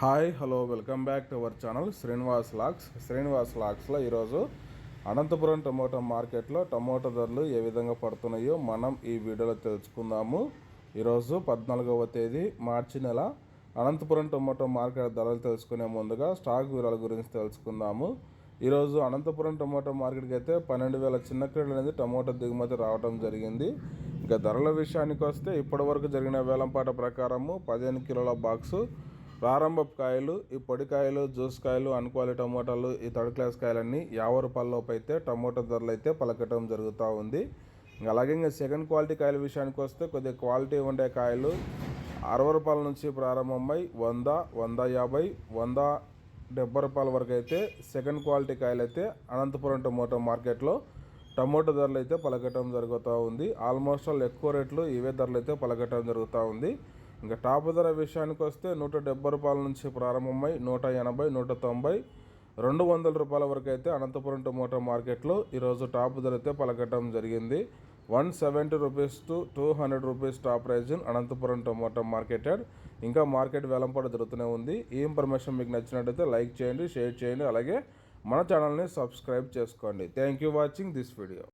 Hi hello welcome back to our channel Srinivas lakhs Srinivas లాక్స్లో ఈరోజు Anantapuram tomato మార్కెట్లో టమోటా ధరలు ఏ విధంగా పడుతున్నాయో మనం ఈ వీడియోలో తెలుసుకుందాము. ఈరోజు పద్నాలుగవ తేదీ మార్చి నెల. అనంతపురం టమోటా మార్కెట్ ధరలు తెలుసుకునే ముందుగా స్టాక్ వివరాల గురించి తెలుసుకుందాము. ఈరోజు అనంతపురం టమోటా మార్కెట్కి అయితే పన్నెండు వేల చిన్న క్రేడ్లు అనేది టమోటా దిగుమతి రావడం జరిగింది. ఇంకా ధరల విషయానికి వస్తే ఇప్పటివరకు జరిగిన వేలంపాట ప్రకారము పదిహేను కిలోల బాక్సు ప్రారంభపు కాయలు ఈ పొడికాయలు జ్యూస్ కాయలు అనుకోవాలి టమోటాలు ఈ థర్డ్ క్లాస్ కాయలన్నీ యాభై రూపాయలలోపు అయితే టమోటా ధరలు అయితే పలకటం జరుగుతూ ఉంది. ఇంకా అలాగే ఇంకా సెకండ్ క్వాలిటీ కాయల విషయానికి వస్తే కొద్దిగా క్వాలిటీ ఉండే కాయలు అరవై రూపాయల నుంచి ప్రారంభమై వంద వంద యాభై వంద డెబ్బై రూపాయల వరకు అయితే సెకండ్ క్వాలిటీ కాయలు అయితే అనంతపురం టమోటా మార్కెట్లో టమోటా ధరలు అయితే పలకటం జరుగుతూ ఉంది. ఆల్మోస్ట్ ఆల్ ఎక్కువ రేట్లు ఇవే ధరలు అయితే పలకటం జరుగుతూ ఉంది. ఇంకా టాప్ ధర విషయానికి వస్తే నూట డెబ్బై రూపాయల నుంచి ప్రారంభమై నూట ఎనభై నూట తొంభై రెండు వందల రూపాయల వరకు అయితే అనంతపురం టమోటా మార్కెట్లో ఈరోజు టాప్ ధర అయితే పలకటం జరిగింది. One seventy rupees to two hundred rupees top price Anantapuram tomato marketed. ఇంకా మార్కెట్ వేలంపాటు జరుగుతూనే ఉంది. ఈ ఇన్ఫర్మేషన్ మీకు నచ్చినట్టయితే లైక్ చేయండి షేర్ చేయండి అలాగే మన ఛానల్ని సబ్స్క్రైబ్ చేసుకోండి. Thank you watching this video.